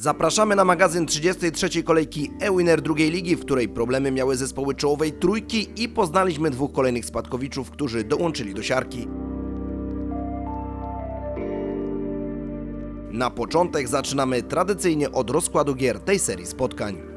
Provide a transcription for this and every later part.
Zapraszamy na magazyn 33. kolejki e-winner drugiej ligi, w której problemy miały zespoły czołowej trójki i poznaliśmy dwóch kolejnych spadkowiczów, którzy dołączyli do siarki. Na początek zaczynamy tradycyjnie od rozkładu gier tej serii spotkań.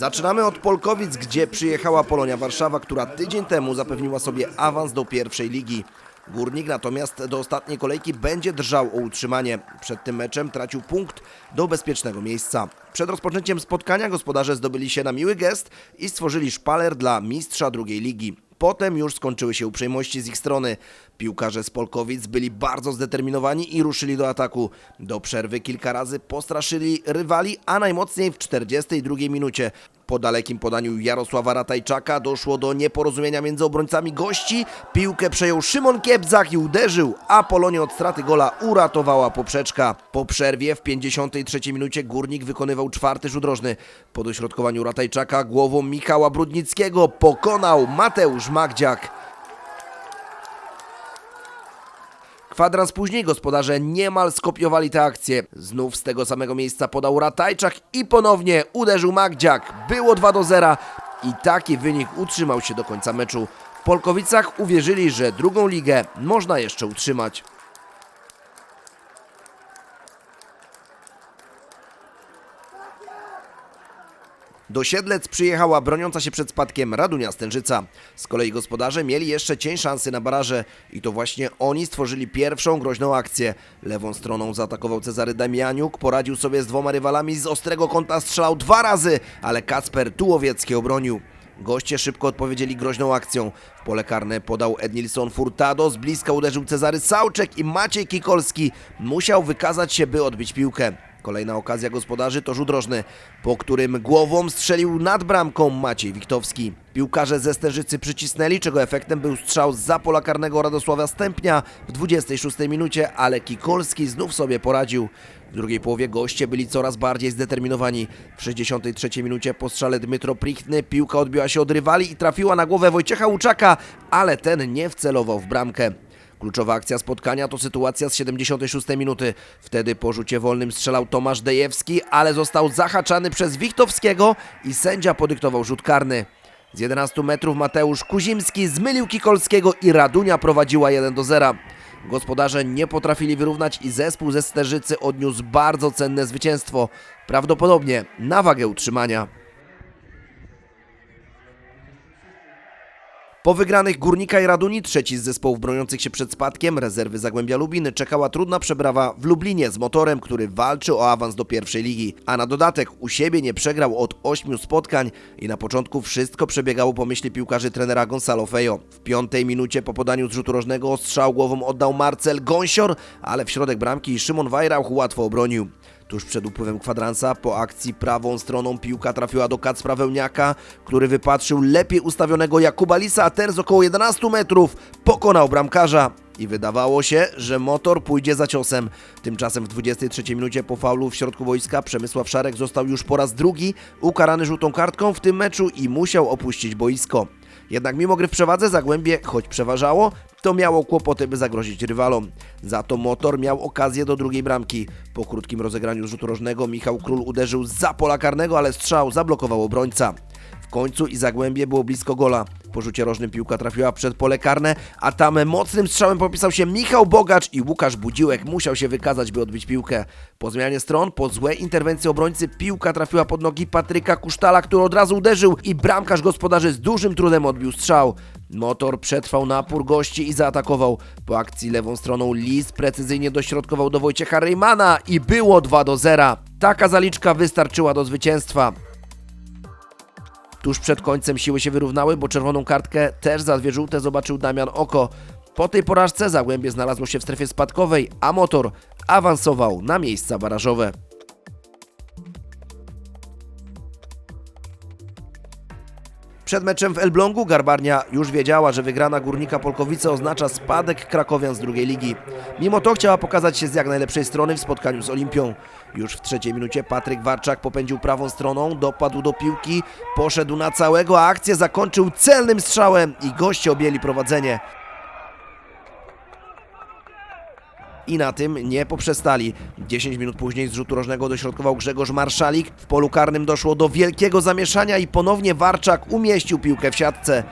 Zaczynamy od Polkowic, gdzie przyjechała Polonia Warszawa, która tydzień temu zapewniła sobie awans do pierwszej ligi. Górnik natomiast do ostatniej kolejki będzie drżał o utrzymanie. Przed tym meczem tracił punkt do bezpiecznego miejsca. Przed rozpoczęciem spotkania gospodarze zdobyli się na miły gest i stworzyli szpaler dla mistrza drugiej ligi. Potem już skończyły się uprzejmości z ich strony. Piłkarze z Polkowic byli bardzo zdeterminowani i ruszyli do ataku. Do przerwy kilka razy postraszyli rywali, a najmocniej w 42 minucie. Po dalekim podaniu Jarosława Ratajczaka doszło do nieporozumienia między obrońcami gości. Piłkę przejął Szymon Kiebzak i uderzył, a Polonia od straty gola uratowała poprzeczka. Po przerwie w 53 minucie Górnik wykonywał czwarty rzut rożny. Po dośrodkowaniu Ratajczaka głową Michała Brudnickiego pokonał Mateusz Magdziak. Kwadrans później gospodarze niemal skopiowali tę akcję. Znów z tego samego miejsca podał Ratajczak i ponownie uderzył Magdziak. Było 2 do 0 i taki wynik utrzymał się do końca meczu. W Polkowicach uwierzyli, że drugą ligę można jeszcze utrzymać. Do Siedlec przyjechała broniąca się przed spadkiem Radunia Stężyca. Z kolei gospodarze mieli jeszcze cień szansy na baraże i to właśnie oni stworzyli pierwszą groźną akcję. Lewą stroną zaatakował Cezary Damianiuk, poradził sobie z dwoma rywalami z ostrego kąta, strzelał dwa razy, ale Kacper Tułowiecki obronił. Goście szybko odpowiedzieli groźną akcją. W pole karne podał Ednilson Furtado, z bliska uderzył Cezary Sałczek i Maciej Kikolski musiał wykazać się, by odbić piłkę. Kolejna okazja gospodarzy to rzut rożny, po którym głową strzelił nad bramką Maciej Wiktowski. Piłkarze ze Stężycy przycisnęli, czego efektem był strzał za pola karnego Radosława Stępnia w 26 minucie, ale Kikolski znów sobie poradził. W drugiej połowie goście byli coraz bardziej zdeterminowani. W 63 minucie po strzale Dmytro piłka odbiła się od rywali i trafiła na głowę Wojciecha Łuczaka, ale ten nie wcelował w bramkę. Kluczowa akcja spotkania to sytuacja z 76 minuty. Wtedy po rzucie wolnym strzelał Tomasz Dejewski, ale został zahaczany przez Wichtowskiego i sędzia podyktował rzut karny. Z 11 metrów Mateusz Kuzimski zmylił Kikolskiego i Radunia prowadziła 1 do 0. Gospodarze nie potrafili wyrównać i zespół ze Sterzycy odniósł bardzo cenne zwycięstwo, prawdopodobnie na wagę utrzymania. Po wygranych Górnika i Raduni, trzeci z zespołów broniących się przed spadkiem, rezerwy Zagłębia Lubiny, czekała trudna przeprawa w Lublinie z motorem, który walczy o awans do pierwszej ligi. A na dodatek u siebie nie przegrał od ośmiu spotkań i na początku wszystko przebiegało po myśli piłkarzy trenera Gonzalo Fejo. W piątej minucie po podaniu z rzutu rożnego strzał głową oddał Marcel Gąsior, ale w środek bramki Szymon Wajrauch łatwo obronił. Tuż przed upływem kwadransa po akcji prawą stroną piłka trafiła do Kacpra Wełniaka, który wypatrzył lepiej ustawionego Jakuba Lisa, a ten z około 11 metrów pokonał bramkarza. I wydawało się, że motor pójdzie za ciosem. Tymczasem w 23 minucie po faulu w środku wojska Przemysław Szarek został już po raz drugi ukarany żółtą kartką w tym meczu i musiał opuścić boisko. Jednak mimo gry w przewadze Zagłębie, choć przeważało, to miało kłopoty, by zagrozić rywalom. Za to Motor miał okazję do drugiej bramki. Po krótkim rozegraniu rzutu rożnego Michał Król uderzył za pola karnego, ale strzał zablokował obrońca. Końcu i Zagłębie było blisko gola. Po rzucie rożnym piłka trafiła przed pole karne, a tam mocnym strzałem popisał się Michał Bogacz i Łukasz Budziłek musiał się wykazać, by odbić piłkę. Po zmianie stron, po złej interwencji obrońcy, piłka trafiła pod nogi Patryka Kusztala, który od razu uderzył i bramkarz gospodarzy z dużym trudem odbił strzał. Motor przetrwał napór gości i zaatakował. Po akcji lewą stroną Lis precyzyjnie dośrodkował do Wojciecha Reymana i było 2 do 0. Taka zaliczka wystarczyła do zwycięstwa. Tuż przed końcem siły się wyrównały, bo czerwoną kartkę też za dwie żółte zobaczył Damian Oko. Po tej porażce Zagłębie znalazło się w strefie spadkowej, a Motor awansował na miejsca barażowe. Przed meczem w Elblągu Garbarnia już wiedziała, że wygrana Górnika Polkowice oznacza spadek Krakowian z drugiej ligi. Mimo to chciała pokazać się z jak najlepszej strony w spotkaniu z Olimpią. Już w trzeciej minucie Patryk Warczak popędził prawą stroną, dopadł do piłki, poszedł na całego, a akcję zakończył celnym strzałem i goście objęli prowadzenie. I na tym nie poprzestali. 10 minut później z rzutu rożnego dośrodkował Grzegorz Marszalik. W polu karnym doszło do wielkiego zamieszania i ponownie Warczak umieścił piłkę w siatce.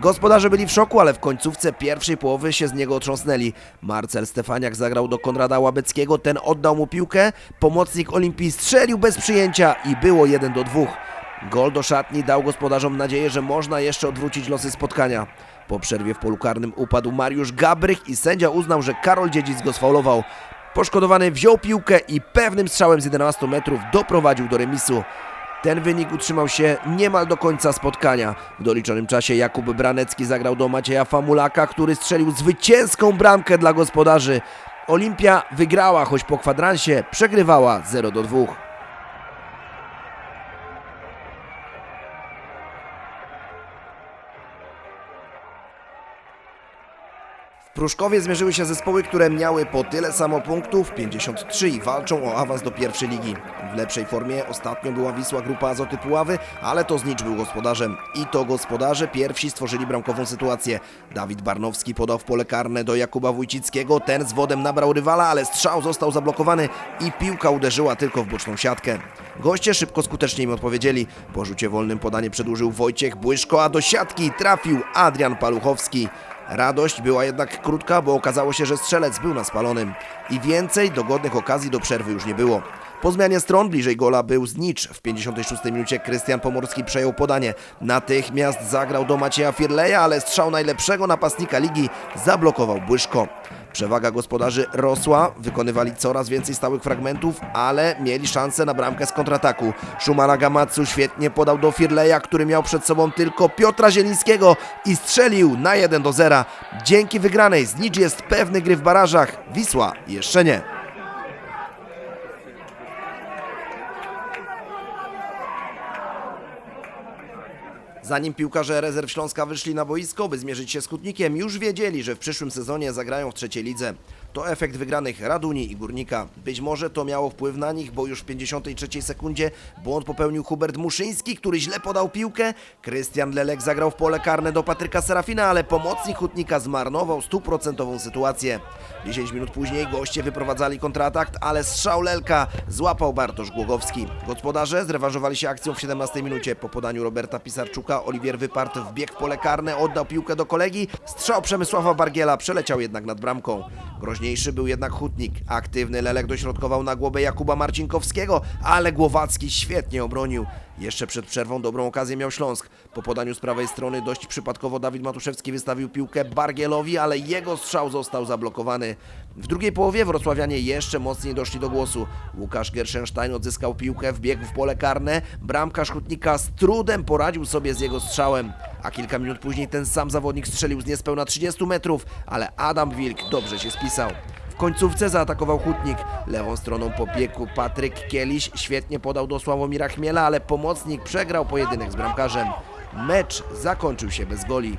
Gospodarze byli w szoku, ale w końcówce pierwszej połowy się z niego otrząsnęli. Marcel Stefaniak zagrał do Konrada Łabeckiego, ten oddał mu piłkę. Pomocnik Olimpii strzelił bez przyjęcia i było 1 do 2. Gol do szatni dał gospodarzom nadzieję, że można jeszcze odwrócić losy spotkania. Po przerwie w polu karnym upadł Mariusz Gabrych i sędzia uznał, że Karol Dziedzic go sfaulował. Poszkodowany wziął piłkę i pewnym strzałem z 11 metrów doprowadził do remisu. Ten wynik utrzymał się niemal do końca spotkania. W doliczonym czasie Jakub Branecki zagrał do Macieja Famulaka, który strzelił zwycięską bramkę dla gospodarzy. Olimpia wygrała, choć po kwadransie przegrywała 0 do 2. Pruszkowie zmierzyły się zespoły, które miały po tyle samo punktów, 53 i walczą o awans do pierwszej ligi. W lepszej formie ostatnio była Wisła Grupa Azoty Puławy, ale to Znicz był gospodarzem. I to gospodarze pierwsi stworzyli bramkową sytuację. Dawid Barnowski podał w pole karne do Jakuba Wójcickiego, ten z wodem nabrał rywala, ale strzał został zablokowany i piłka uderzyła tylko w boczną siatkę. Goście szybko skutecznie im odpowiedzieli. Po rzucie wolnym podanie przedłużył Wojciech Błyszko, a do siatki trafił Adrian Paluchowski. Radość była jednak krótka, bo okazało się, że strzelec był na spalonym. I więcej dogodnych okazji do przerwy już nie było. Po zmianie stron bliżej gola był Znicz. W 56 minucie Krystian Pomorski przejął podanie. Natychmiast zagrał do Macieja Firleja, ale strzał najlepszego napastnika ligi zablokował Błyszko. Przewaga gospodarzy rosła, wykonywali coraz więcej stałych fragmentów, ale mieli szansę na bramkę z kontrataku. Szumara Gamatsu świetnie podał do Firleja, który miał przed sobą tylko Piotra Zielińskiego i strzelił na 1 do 0. Dzięki wygranej Znicz jest pewny gry w barażach, Wisła jeszcze nie. Zanim piłkarze rezerw Śląska wyszli na boisko, by zmierzyć się z Kutnikiem, już wiedzieli, że w przyszłym sezonie zagrają w trzeciej lidze. To efekt wygranych Raduni i Górnika. Być może to miało wpływ na nich, bo już w 53 sekundzie błąd popełnił Hubert Muszyński, który źle podał piłkę. Krystian Lelek zagrał w pole karne do Patryka Serafina, ale pomocnik Hutnika zmarnował stuprocentową sytuację. 10 minut później goście wyprowadzali kontratak, ale strzał Lelka złapał Bartosz Głogowski. Gospodarze zrewanżowali się akcją w 17 minucie. Po podaniu Roberta Pisarczuka Oliwier wyparł w bieg w pole karne, oddał piłkę do kolegi. Strzał Przemysława Bargiela przeleciał jednak nad bramką. Groźniejszy był jednak Hutnik. Aktywny Lelek dośrodkował na głowę Jakuba Marcinkowskiego, ale Głowacki świetnie obronił. Jeszcze przed przerwą dobrą okazję miał Śląsk. Po podaniu z prawej strony dość przypadkowo Dawid Matuszewski wystawił piłkę Bargielowi, ale jego strzał został zablokowany. W drugiej połowie wrocławianie jeszcze mocniej doszli do głosu. Łukasz Gerszenstein odzyskał piłkę, wbiegł w pole karne. Bramkarz Hutnika z trudem poradził sobie z jego strzałem. A kilka minut później ten sam zawodnik strzelił z niespełna 30 metrów, ale Adam Wilk dobrze się spisał. W końcówce zaatakował Hutnik. Lewą stroną pobiegł Patryk Kieliś. Świetnie podał do Sławomira Chmiela, ale pomocnik przegrał pojedynek z bramkarzem. Mecz zakończył się bez goli.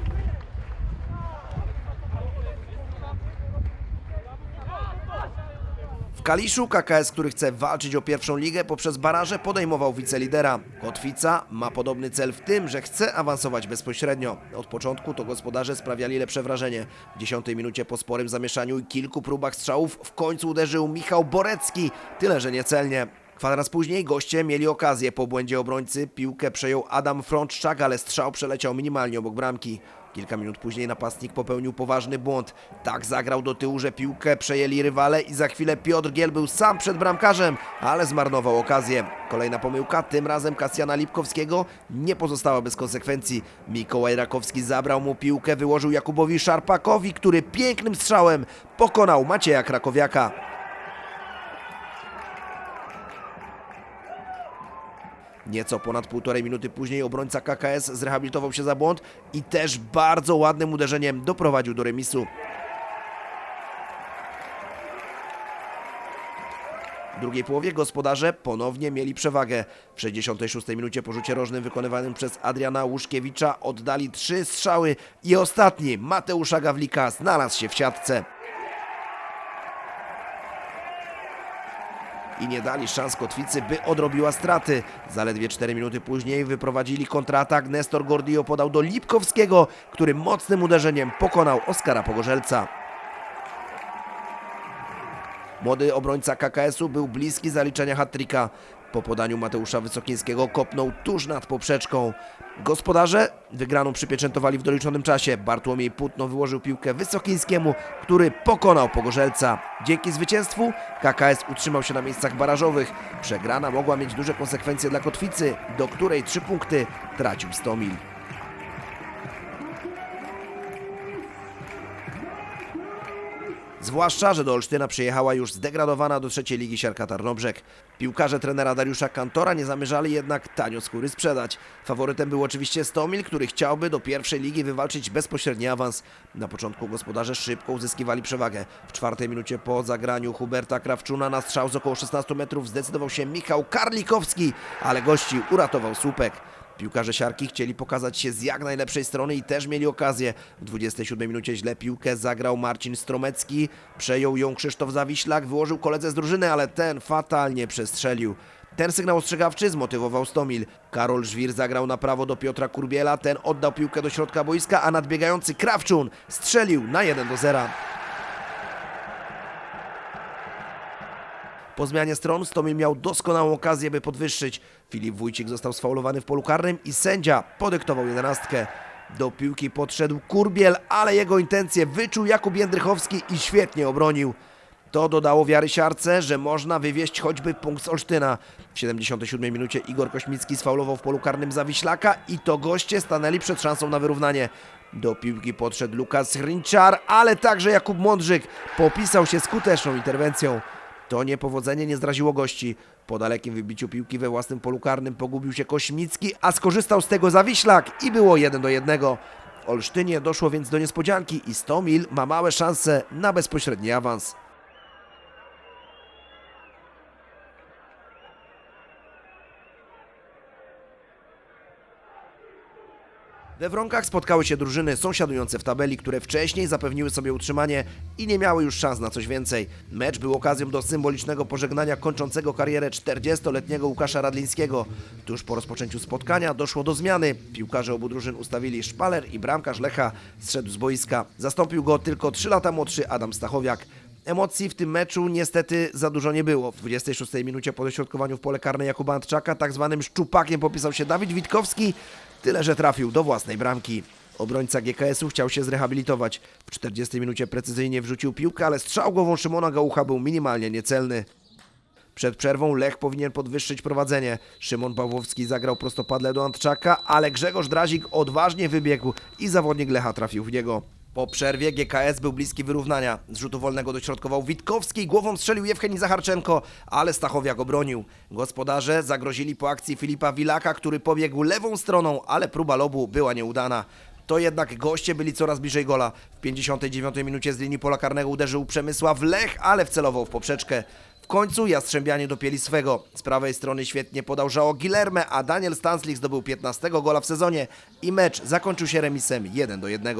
Kaliszu KKS, który chce walczyć o pierwszą ligę poprzez baraże podejmował wicelidera. Kotwica ma podobny cel w tym, że chce awansować bezpośrednio. Od początku to gospodarze sprawiali lepsze wrażenie. W 10 minucie po sporym zamieszaniu i kilku próbach strzałów w końcu uderzył Michał Borecki, tyle że niecelnie. Kwadrans później goście mieli okazję. Po błędzie obrońcy piłkę przejął Adam Frączczak, ale strzał przeleciał minimalnie obok bramki. Kilka minut później napastnik popełnił poważny błąd. Tak zagrał do tyłu, że piłkę przejęli rywale i za chwilę Piotr Giel był sam przed bramkarzem, ale zmarnował okazję. Kolejna pomyłka, tym razem Kasjana Lipkowskiego, nie pozostała bez konsekwencji. Mikołaj Rakowski zabrał mu piłkę, wyłożył Jakubowi Szarpakowi, który pięknym strzałem pokonał Macieja Krakowiaka. Nieco ponad półtorej minuty później obrońca KKS zrehabilitował się za błąd i też bardzo ładnym uderzeniem doprowadził do remisu. W drugiej połowie gospodarze ponownie mieli przewagę. W 66 minucie po rzucie rożnym wykonywanym przez Adriana Łuszkiewicza oddali trzy strzały i ostatni Mateusza Gawlika znalazł się w siatce. I nie dali szans Kotwicy, by odrobiła straty. Zaledwie 4 minuty później wyprowadzili kontratak. Nestor Gordillo podał do Lipkowskiego, który mocnym uderzeniem pokonał Oskara Pogorzelca. Młody obrońca KKS-u był bliski zaliczenia hat-tricka. Po podaniu Mateusza Wysokińskiego kopnął tuż nad poprzeczką. Gospodarze wygraną przypieczętowali w doliczonym czasie. Bartłomiej Putno wyłożył piłkę Wysokińskiemu, który pokonał Pogorzelca. Dzięki zwycięstwu KKS utrzymał się na miejscach barażowych. Przegrana mogła mieć duże konsekwencje dla Kotwicy, do której trzy punkty tracił Stomil. Zwłaszcza, że do Olsztyna przyjechała już zdegradowana do trzeciej ligi siarka Tarnobrzeg. Piłkarze trenera Dariusza Kantora nie zamierzali jednak tanio skóry sprzedać. Faworytem był oczywiście Stomil, który chciałby do pierwszej ligi wywalczyć bezpośredni awans. Na początku gospodarze szybko uzyskiwali przewagę. W czwartej minucie po zagraniu Huberta Krawczuna na strzał z około 16 metrów zdecydował się Michał Karlikowski, ale gości uratował słupek. Piłkarze siarki chcieli pokazać się z jak najlepszej strony i też mieli okazję. W 27 minucie źle piłkę zagrał Marcin Stromecki, przejął ją Krzysztof Zawiślak, wyłożył koledze z drużyny, ale ten fatalnie przestrzelił. Ten sygnał ostrzegawczy zmotywował Stomil. Karol Żwir zagrał na prawo do Piotra Kurbiela, ten oddał piłkę do środka boiska, a nadbiegający Krawczun strzelił na 1 do 0. Po zmianie stron Stomil miał doskonałą okazję, by podwyższyć. Filip Wójcik został sfaulowany w polu karnym i sędzia podyktował jedenastkę. Do piłki podszedł Kurbiel, ale jego intencje wyczuł Jakub Jędrychowski i świetnie obronił. To dodało wiary siarce, że można wywieźć choćby punkt z Olsztyna. W 77 minucie Igor Kośmicki sfaulował w polu karnym Zawiślaka i to goście stanęli przed szansą na wyrównanie. Do piłki podszedł Lukas Hrinczar, ale także Jakub Mądrzyk popisał się skuteczną interwencją. To niepowodzenie nie zraziło gości. Po dalekim wybiciu piłki we własnym polu karnym pogubił się Kośmicki, a skorzystał z tego Zawiślak i było 1 do 1. W Olsztynie doszło więc do niespodzianki i Stomil ma małe szanse na bezpośredni awans. We Wronkach spotkały się drużyny sąsiadujące w tabeli, które wcześniej zapewniły sobie utrzymanie i nie miały już szans na coś więcej. Mecz był okazją do symbolicznego pożegnania kończącego karierę 40-letniego Łukasza Radlińskiego. Tuż po rozpoczęciu spotkania doszło do zmiany. Piłkarze obu drużyn ustawili szpaler i bramkarz Lecha zszedł z boiska. Zastąpił go tylko 3 lata młodszy Adam Stachowiak. Emocji w tym meczu niestety za dużo nie było. W 26 minucie po dośrodkowaniu w pole karne Jakuba Antczaka tak zwanym szczupakiem popisał się Dawid Witkowski, tyle że trafił do własnej bramki. Obrońca GKS-u chciał się zrehabilitować. W 40 minucie precyzyjnie wrzucił piłkę, ale strzał głową Szymona Gałucha był minimalnie niecelny. Przed przerwą Lech powinien podwyższyć prowadzenie. Szymon Pawłowski zagrał prostopadle do Antczaka, ale Grzegorz Drazik odważnie wybiegł i zawodnik Lecha trafił w niego. Po przerwie GKS był bliski wyrównania. Z rzutu wolnego dośrodkował Witkowski, głową strzelił Jewcheni Zacharczenko, ale Stachowiak obronił. Gospodarze zagrozili po akcji Filipa Wilaka, który pobiegł lewą stroną, ale próba lobu była nieudana. To jednak goście byli coraz bliżej gola. W 59 minucie z linii pola karnego uderzył Przemysław Lech, ale wcelował w poprzeczkę. W końcu Jastrzębianie dopięli swego. Z prawej strony świetnie podał Żało Guillerme, a Daniel Stanslik zdobył 15 gola w sezonie i mecz zakończył się remisem 1 do 1.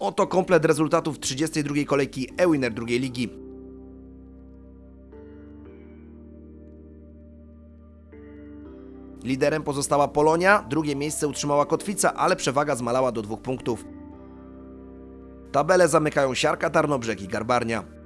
Oto komplet rezultatów 32 kolejki e-winner drugiej ligi. Liderem pozostała Polonia, drugie miejsce utrzymała Kotwica, ale przewaga zmalała do dwóch punktów. Tabelę zamykają Siarka, Tarnobrzeg i Garbarnia.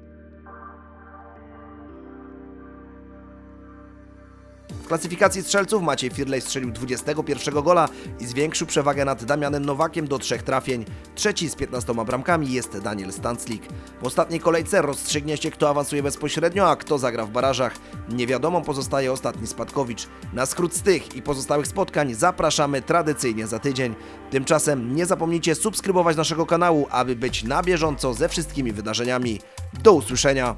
W klasyfikacji strzelców Maciej Firlej strzelił 21 gola i zwiększył przewagę nad Damianem Nowakiem do trzech trafień. Trzeci z 15 bramkami jest Daniel Stanclik. W ostatniej kolejce rozstrzygnie się, kto awansuje bezpośrednio, a kto zagra w barażach. Niewiadomą pozostaje ostatni Spadkowicz. Na skrót z tych i pozostałych spotkań zapraszamy tradycyjnie za tydzień. Tymczasem nie zapomnijcie subskrybować naszego kanału, aby być na bieżąco ze wszystkimi wydarzeniami. Do usłyszenia!